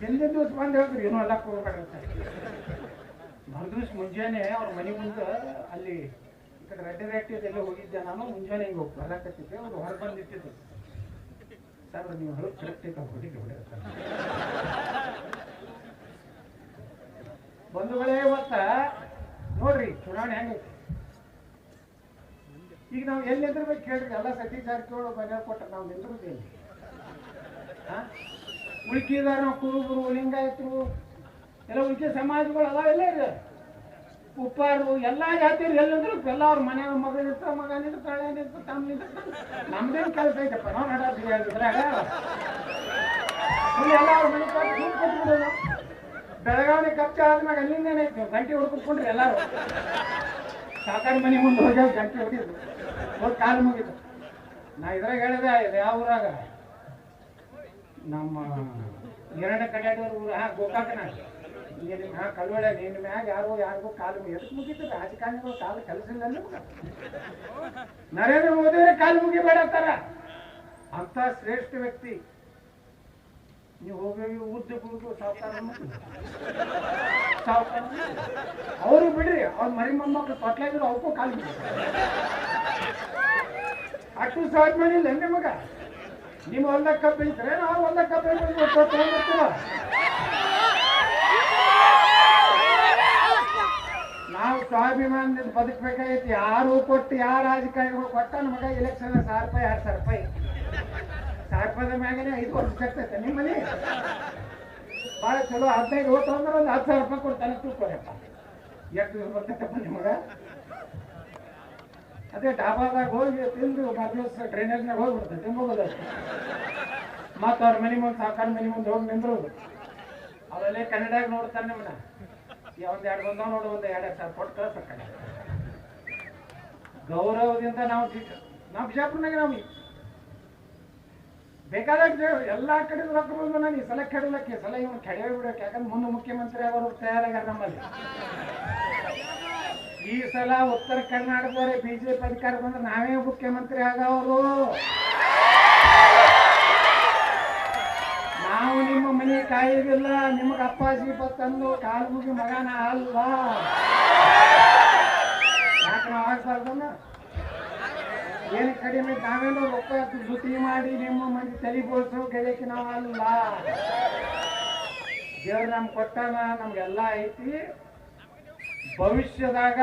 ಹಿಂದಿನ ದಿವಸ ಬಂದು ಹೇಳಿದ್ರು ಏನೋ ಎಲ್ಲ ಮರು ಮರುದಿವ್ಸ ಮುಂಜಾನೆ ಅವ್ರ ಮನೆ ಮುಂದೆ ಅಲ್ಲಿ ಈ ಕಡೆ ರೆಡ್ಡಿ ರೆಟ್ಟಿ ಎಲ್ಲ ಹೋಗಿದ್ದೆ ನಾನು, ಮುಂಜಾನೆ ಹಿಂಗೆ ಹೋಗಿ ಬರಕತ್ತಿದ್ದೆ ಅವ್ರು ಹೊರಗೆ ಬಂದಿಟ್ಟಿದ್ದು ಸರ್ ನೀವು ಹೊರಗೆ ಕರೆಕ್ಟ್ ಐತೆ ಹೊಡಿಗೆ ಹೊಡೆಯ ಬಂಧುಗಳೇ, ಇವತ್ತ ನೋಡ್ರಿ, ಚುನಾವಣೆ ಹೆಂಗೈತಿ. ಈಗ ನಾವು ಎಲ್ಲಿ ನಿಂದಿರ್ಬೇಕು ಕೇಳ್ರಿ, ಎಲ್ಲ ಸತೀಶ್ ಜಾರಕಿಹೊಳಿ ಮನೆ ಕೊಟ್ಟ ನಾವು ನಿಂದಿರುದಿಲ್ಲ ಉಳ್ಕಿದಾರ ಕುರುಬರು, ಲಿಂಗಾಯತರು, ಎಲ್ಲ ಉಳ್ಕಿ ಸಮಾಜಗಳು ಅದಾವೆಲ್ಲ ಇದೆ ಉಪ್ಪಾರು, ಎಲ್ಲ ಜಾತಿಯರು ಎಲ್ಲಂದ್ರು ಎಲ್ಲ ಅವ್ರ ಮನೆ ಮಗ ನಿಂತ ಮಗನ ನಿಂತ ತಳೆ ನಿಂತ ತಮ್ಮ ನಿಂತ ನಮ್ದೇನು ಕೆಲಸ ಐತಪ್ಪ, ನಾವು ನಡಾತೀವಿ ಇಲ್ಲಿ ಎಲ್ಲ ಅವ್ರ ಮನೆ ಕೊಟ್ಟು ಬೆಳಗಾವಿ ಕಚ್ಚ ಆದ್ಮ್ಯಾಗ ಅಲ್ಲಿಂದ ಏನೈತಿ, ಗಂಟೆ ಹೊಡ್ಕೊಂಡ್ರಿ ಎಲ್ಲಾರು. ಸಾಕಾರಿ ಮನೆ ಮುಂದೆ ಹೋಗಿ ಗಂಟೆ ಹೊಡಿದ್ರು ಹೋಗಿ ಕಾಲು ಮುಗಿದು ನಾ ಇದ್ರಾಗ ಹೇಳಿದೆ ಯಾವ ಊರಾಗ? ನಮ್ಮ ಎರಡ ಕಡೆಯವರು ಊರು. ಹಾ ಕಲ್ವಳೆ ನಿನ್ನ ಮ್ಯಾಗ ಯಾರೋ ಯಾರಿಗೂ ಕಾಲು ಎದಕ್ ಎದಕ್ಕೆ ಮುಗಿತು ರಾಜಕಾರಣಿಗಳು ಕಾಲು ಕೆಲಸಿಲ್ಲ ನರೇಂದ್ರ ಮೋದಿ ಕಾಲು ಮುಗಿಬೇಡತ್ತಾರ ಅಂತ ಶ್ರೇಷ್ಠ ವ್ಯಕ್ತಿ. ನೀವು ಹೋಗಿ ಉದ್ದ ಕುಡಿದು ಸಾವುಕಾರ ಸಾವುಕಾರ ಅವರು ಬಿಡ್ರಿ, ಅವ್ರ ಮರಿ ಮೊಮ್ಮಕ್ಳು ತೊಟ್ಲಾಗಿದ್ರು ಅವಕ್ಕೂ ಕಾಲು ಮುಗಿ ಅಷ್ಟು ಸಾಧ್ಯ ಮಾಡಿಲ್ಲ ನಿಮಗ ನಿಮ್ಮ ಒಂದ ನಾವು ಒಂದ ನಾವು ಸ್ವಾಭಿಮಾನದಿಂದ ಬದುಕಬೇಕಾಗೈತಿ ಯಾರು ಕೊಟ್ಟು, ಯಾರು ರಾಜಕಾರಣಿಗಳು ಕೊಟ್ಟ ನಮಗ ಎಲೆಕ್ಷನ್ ಸಾವಿರ ರೂಪಾಯಿ, ಎರಡು ಸಾವಿರ ರೂಪಾಯಿ. ಸಾವಿರ ರೂಪಾಯಿದ ಮ್ಯಾಗನೇ ಐದು ವರ್ಷ ಸಿಗ್ತೈತೆ ನಿಮ್ಮಲ್ಲಿ. ಭಾಳ ಚಲೋ. ಹದಿನೈದು ಓಟ್ ಅಂದ್ರೆ ಒಂದು ಹತ್ತು ಸಾವಿರ ರೂಪಾಯಿ ಕೊಡ್ತಾನೆ ತಿಳ್ಕೊರಪ್ಪ ಎಷ್ಟು ಬರ್ತೈತಪ್ಪ ನಿಮಗ? ಅದೇ ಡಾಬಾದಾಗ ಹೋಗಿ ತಿಂದು ದಿವಸ ಡ್ರೈನೇಜ್ನಾಗ ಹೋಗ್ಬಿಡ್ತೈತೆ ಹೋಗೋದು ಮತ್ತೆ ಅವ್ರ ಮನೆ ಮುಂದೆ ಸಾಕಾರ ಮನೆ ಮುಂದೆ ಹೋಗಿ ನಿಂದ್ರೋದು. ಅವೆಲ್ಲೇ ಕನ್ನಡಾಗ ನೋಡ್ತಾರೆ ನಿಮ್ಮನ್ನ. ಒಂದು ಎರಡು ಬಂದ ನೋಡು, ಒಂದು ಎರಡು ಸಾವಿರ ಕೊಟ್ಟು ಕಳ್ಸಕ್ಕ ಗೌರವದಿಂದ ನಾವು ನಾವು ಬಿಜಾಪುರ್ನಾಗ ನಾವು ಬೇಕಾದಾಗ ಎಲ್ಲಾ ಕಡೆ ರೊಕ್ಕ ಬಂದು ನಾನು ಈ ಸಲ ಕೆಡಲಕ್ಕೆ ಸಲ ಇವನು ಕೆಡವೇ ಬಿಡಕ್ಕೆ ಯಾಕಂದ್ರೆ ಮುಂದೆ ಮುಖ್ಯಮಂತ್ರಿ ಅವರು ತಯಾರಾಗ್ಯಾರ ನಮ್ಮಲ್ಲಿ. ಈ ಸಲ ಉತ್ತರ ಕರ್ನಾಟಕದವ್ರೆ ಬಿಜೆಪಿ ಅಧಿಕಾರ ಬಂದ್ರೆ ನಾವೇ ಮುಖ್ಯಮಂತ್ರಿ ಆಗವರು. ನಾವು ನಿಮ್ಮ ಮನೆ ಕಾಯೋದಿಲ್ಲ ನಿಮಗೆ ಅಪ್ಪಾಜಿ ತಂದು ಕಾಲು ಮುಗಿ ಮಗನ ಅಲ್ಲ ಯಾಕೆ ನಾವು ಆಗ್ಬಾರ್ದನ್ನ ಏನು ಕಡಿಮೆ ನಾವೇನೋ ರೊಕ್ಕ ದುಡ್ಡಿ ಮಾಡಿ ನಿಮ್ಮ ಮಂದಿ ತಲೆ ಬೋಳ್ಸೋ ಗೆಳೆಯಕ್ಕೆ ನಾವು ಅಲ್ಲ ದೇವ್ರು ನಮ್ಗೆ ಕೊಟ್ಟಾನ, ನಮ್ಗೆಲ್ಲ ಐತಿ. ಭವಿಷ್ಯದಾಗ